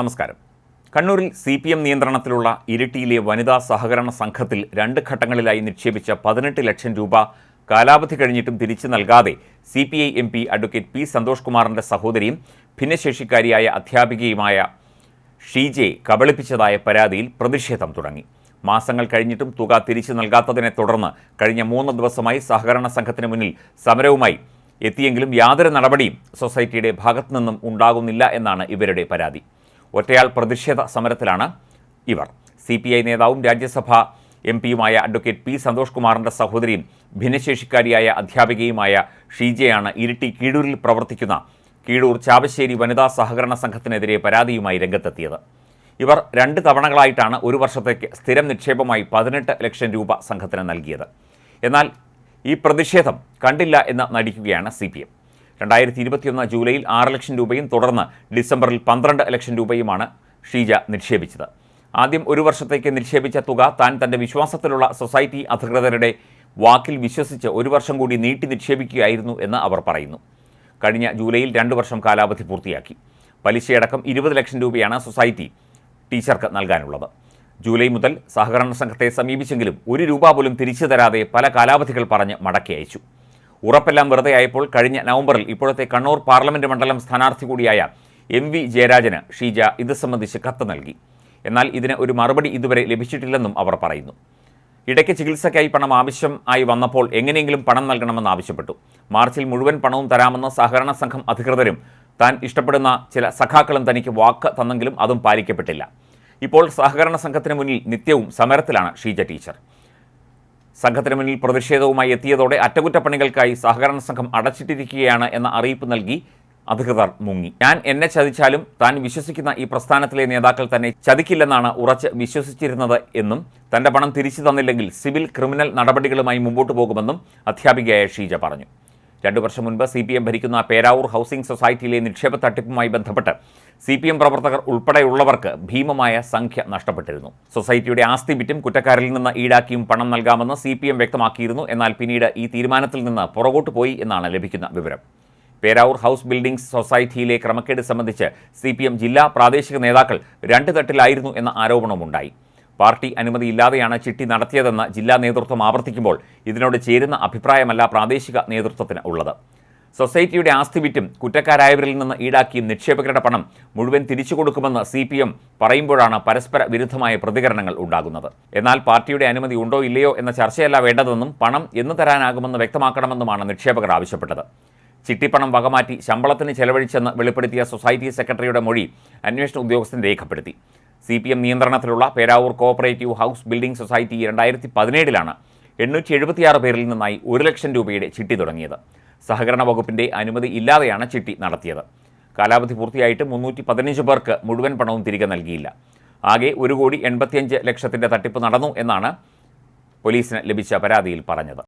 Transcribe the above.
നമസ്കാരം. കണ്ണൂരിൽ C P M നിയന്ത്രണത്തിലുള്ള ഇരിട്ടിയിലെ വനിതാ സഹകരണ സംഘത്തിൽ രണ്ട് ഘട്ടങ്ങളിലായി നിക്ഷേപിച്ച പതിനെട്ട് ലക്ഷം രൂപ കാലാവധി കഴിഞ്ഞിട്ടും തിരിച്ചു നൽകാതെ C P I M P advocate P Santhosh കുമാറിന്റെ സഹോദരിയും ഭിന്നശേഷിക്കാരിയായ അധ്യാപികയുമായ ഷീജെ കബളിപ്പിച്ചതായ പരാതിയിൽ പ്രതിഷേധം തുടങ്ങി. മാസങ്ങൾ കഴിഞ്ഞിട്ടും തുക തിരിച്ചു നൽകാത്തതിനെ തുടർന്ന് കഴിഞ്ഞ മൂന്ന് ദിവസമായി സഹകരണ സംഘത്തിന് മുന്നിൽ സമരവുമായി എത്തിയെങ്കിലും യാതൊരു നടപടിയും സൊസൈറ്റിയുടെ ഭാഗത്തു നിന്നും ഉണ്ടാകുന്നില്ല എന്നാണ് ഇവരുടെ പരാതി. ഒറ്റയാൾ പ്രതിഷേധ സമരത്തിലാണ് ഇവർ. സി പി ഐ നേതാവും രാജ്യസഭാ എം പിയുമായ അഡ്വക്കേറ്റ് പി സന്തോഷ് കുമാറിന്റെ സഹോദരിയും ഭിന്നശേഷിക്കാരിയായ അധ്യാപികയുമായ ഷീജയാണ് ഇരിട്ടി കീഴൂരിൽ പ്രവർത്തിക്കുന്ന കീഴൂർ ചാവശ്ശേരി വനിതാ സഹകരണ സംഘത്തിനെതിരെ പരാതിയുമായി രംഗത്തെത്തിയത്. ഇവർ രണ്ട് തവണകളായിട്ടാണ് ഒരു വർഷത്തേക്ക് സ്ഥിരം നിക്ഷേപമായി പതിനെട്ട് ലക്ഷം രൂപ സംഘത്തിന് നൽകിയത്. എന്നാൽ ഈ പ്രതിഷേധം കണ്ടില്ല എന്ന് നടിക്കുകയാണ് സി രണ്ടായിരത്തി ഇരുപത്തിയൊന്ന് ജൂലൈയിൽ ആറ് ലക്ഷം രൂപയും തുടർന്ന് ഡിസംബറിൽ പന്ത്രണ്ട് ലക്ഷം രൂപയുമാണ് ഷീജ നിക്ഷേപിച്ചത്. ആദ്യം ഒരു വർഷത്തേക്ക് നിക്ഷേപിച്ച തുക താൻ തന്റെ വിശ്വാസത്തിലുള്ള സൊസൈറ്റി അധികൃതരുടെ വാക്കിൽ വിശ്വസിച്ച് ഒരു വർഷം കൂടി നീട്ടി നിക്ഷേപിക്കുകയായിരുന്നു എന്ന് അവർ പറയുന്നു. കഴിഞ്ഞ ജൂലൈയിൽ രണ്ട് വർഷം കാലാവധി പൂർത്തിയാക്കി. പലിശയടക്കം ഇരുപത് ലക്ഷം രൂപയാണ് സൊസൈറ്റി ടീച്ചർക്ക് നൽകാനുള്ളത്. ജൂലൈ മുതൽ സഹകരണ സംഘത്തെ സമീപിച്ചെങ്കിലും ഒരു രൂപ പോലും തിരിച്ചു തരാതെ പല കാലാവധികൾ പറഞ്ഞ് മടക്കി അയച്ചു. ഉറപ്പെല്ലാം വെറുതെ ആയപ്പോൾ കഴിഞ്ഞ നവംബറിൽ ഇപ്പോഴത്തെ കണ്ണൂർ പാർലമെന്റ് മണ്ഡലം സ്ഥാനാർത്ഥി കൂടിയായ എം വി ജയരാജന് ഷീജ ഇത് സംബന്ധിച്ച് കത്ത് നൽകി. എന്നാൽ ഇതിന് ഒരു മറുപടി ഇതുവരെ ലഭിച്ചിട്ടില്ലെന്നും അവർ പറയുന്നു. ഇടയ്ക്ക് ചികിത്സയ്ക്കായി പണം ആവശ്യം ആയി വന്നപ്പോൾ എങ്ങനെയെങ്കിലും പണം നൽകണമെന്ന് ആവശ്യപ്പെട്ടു. മാർച്ചിൽ മുഴുവൻ പണവും തരാമെന്ന സഹകരണ സംഘം അധികൃതരും താൻ ഇഷ്ടപ്പെടുന്ന ചില സഖാക്കളും തനിക്ക് വാക്ക് തന്നെങ്കിലും അതും പാലിക്കപ്പെട്ടില്ല. ഇപ്പോൾ സഹകരണ സംഘത്തിന് മുന്നിൽ നിത്യവും സമരത്തിലാണ് ഷീജ ടീച്ചർ. സംഘത്തിന് മുന്നിൽ പ്രതിഷേധവുമായി എത്തിയതോടെ അറ്റകുറ്റപ്പണികൾക്കായി സഹകരണ സംഘം അടച്ചിട്ടിരിക്കുകയാണ് എന്ന അറിയിപ്പ് നൽകി അധികൃതർ മുങ്ങി. ഞാൻ എന്നെ ചതിച്ചാലും താൻ വിശ്വസിക്കുന്ന ഈ പ്രസ്ഥാനത്തിലെ നേതാക്കൾ തന്നെ ചതിക്കില്ലെന്നാണ് ഉറച്ച് വിശ്വസിച്ചിരുന്നത് എന്നും തന്റെ പണം തിരിച്ചു തന്നില്ലെങ്കിൽ സിവിൽ ക്രിമിനൽ നടപടികളുമായി മുമ്പോട്ട് പോകുമെന്നും അധ്യാപികയായ ഷീജ പറഞ്ഞു. രണ്ടു വർഷം മുൻപ് സി പി എം ഭരിക്കുന്ന പേരാവൂർ ഹൗസിംഗ് സൊസൈറ്റിയിലെ നിക്ഷേപ തട്ടിപ്പുമായി ബന്ധപ്പെട്ട് സി പി എം പ്രവർത്തകർ ഉൾപ്പെടെയുള്ളവർക്ക് ഭീമമായ സംഖ്യ നഷ്ടപ്പെട്ടിരുന്നു. സൊസൈറ്റിയുടെ ആസ്തി വിറ്റും കുറ്റക്കാരിൽ നിന്ന് ഈടാക്കിയും പണം നൽകാമെന്ന് സി പി എം വ്യക്തമാക്കിയിരുന്നു. എന്നാൽ പിന്നീട് ഈ തീരുമാനത്തിൽ നിന്ന് പുറകോട്ട് പോയി എന്നാണ് ലഭിക്കുന്ന വിവരം. പേരാവൂർ ഹൗസ് ബിൽഡിംഗ്സ് സൊസൈറ്റിയിലെ ക്രമക്കേട് സംബന്ധിച്ച് സി ജില്ലാ പ്രാദേശിക നേതാക്കൾ രണ്ട് തട്ടിലായിരുന്നു എന്ന ആരോപണമുണ്ടായി. പാർട്ടി അനുമതിയില്ലാതെയാണ് ചിട്ടി നടത്തിയതെന്ന് ജില്ലാ നേതൃത്വം ആവർത്തിക്കുമ്പോൾ ഇതിനോട് ചേരുന്ന അഭിപ്രായമല്ല പ്രാദേശിക നേതൃത്വത്തിന് ഉള്ളത്. സൊസൈറ്റിയുടെ ആസ്തി വിറ്റും കുറ്റക്കാരായവരിൽ നിന്ന് ഈടാക്കിയും നിക്ഷേപകരുടെ പണം മുഴുവൻ തിരിച്ചു കൊടുക്കുമെന്ന് സി പി എം പറയുമ്പോഴാണ് പരസ്പര വിരുദ്ധമായ പ്രതികരണങ്ങൾ ഉണ്ടാകുന്നത്. എന്നാൽ പാർട്ടിയുടെ അനുമതി ഉണ്ടോ ഇല്ലയോ എന്ന ചർച്ചയല്ല വേണ്ടതെന്നും പണം എന്ന് തരാനാകുമെന്ന് വ്യക്തമാക്കണമെന്നുമാണ് നിക്ഷേപകർ ആവശ്യപ്പെട്ടത്. ചിട്ടിപ്പണം വകമാറ്റി ശമ്പളത്തിന് ചെലവഴിച്ചെന്ന് വെളിപ്പെടുത്തിയ സൊസൈറ്റി സെക്രട്ടറിയുടെ മൊഴി അന്വേഷണ ഉദ്യോഗസ്ഥൻ രേഖപ്പെടുത്തി. സി പി എം നിയന്ത്രണത്തിലുള്ള Peravoor cooperative house building society രണ്ടായിരത്തി പതിനേഴിലാണ് എണ്ണൂറ്റി എഴുപത്തിയാറ് പേരിൽ നിന്നായി ഒരു ലക്ഷം രൂപയുടെ ചിട്ടി തുടങ്ങിയത്. സഹകരണ വകുപ്പിന്റെ അനുമതി ഇല്ലാതെയാണ് ചിട്ടി നടത്തിയത്. കാലാവധി പൂർത്തിയായിട്ട് മുന്നൂറ്റി പതിനഞ്ച് പേർക്ക് മുഴുവൻ പണവും തിരികെ നൽകിയില്ല. ആകെ ഒരു കോടി എൺപത്തിയഞ്ച് ലക്ഷത്തിന്റെ തട്ടിപ്പ് നടന്നു എന്നാണ് പോലീസിന് ലഭിച്ച പരാതിയിൽ പറഞ്ഞത്.